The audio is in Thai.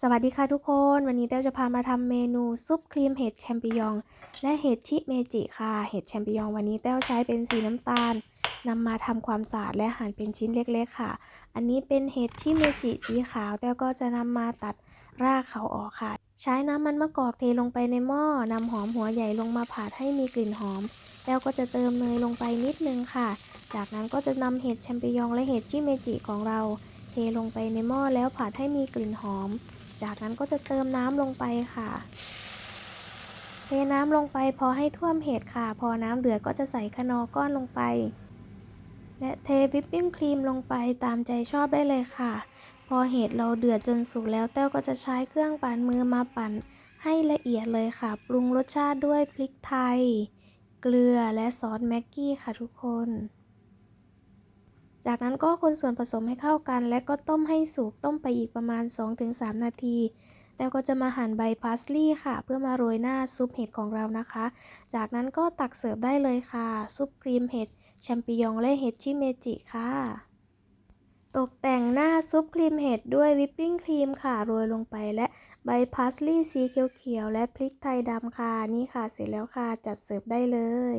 สวัสดีค่ะทุกคน วันนี้เต้จะพามาทำเมนูซุปครีมเห็ดแชมปิญอง และเห็ดชิเมจิค่ะ เห็ดแชมปิญองวันนี้เต้ใช้เป็นสีน้ำตาลนำมาทำความสะอาดและหั่นเป็นชิ้นเล็กๆค่ะ อันนี้เป็นเห็ดชิเมจิสีขาวเต้ก็จะนำมาตัดรากเขาออกค่ะ ใช้น้ำมันมะกอกเทลงไปในหม้อนำหอมหัวใหญ่ลงมาผัดให้มีกลิ่นหอมเต้วก็จะเติมเนยลงไปนิดนึงค่ะ จากนั้นก็จะนำเห็ดแชมปิญองและเห็ดชิเมจิของเรา เทลงไปในหม้อแล้วผัดให้มีกลิ่นหอม จากนั้นก็จะเติมน้ำลงไปค่ะ เทน้ำลงไปพอให้ท่วมเห็ดค่ะ พอน้ำเดือดก็จะใส่ขนอก้อนลงไป และเทวิปปิ้งครีมลงไปตามใจชอบได้เลยค่ะ พอเห็ดเราเดือดจนสุกแล้วเต้วก็จะใช้เครื่องปั่นมือมาปั่นให้ละเอียดเลยค่ะ ปรุงรสชาติด้วยพริกไทย เกลือและซอสแม็กกี้ค่ะทุกคน จากนั้นก็คนส่วนผสมให้เข้ากัน และก็ต้มให้สุกต้มไปอีกประมาณ 2-3 นาที แล้วก็จะมาหั่นใบพาสลีย์ค่ะ เพื่อมาโรยหน้าซุปเห็ดของเรานะคะ จากนั้นก็ตักเสิร์ฟได้เลยค่ะ ซุปครีมเห็ดแชมปิญองและเห็ดชิเมจิค่ะ ตกแต่งหน้าซุปครีมเห็ดด้วยวิปปิ้งครีมค่ะโรยลงไปและใบพาสลีย์สีเขียวๆและพริกไทยดำค่ะนี่ค่ะเสร็จแล้วค่ะจัดเสิร์ฟได้เลย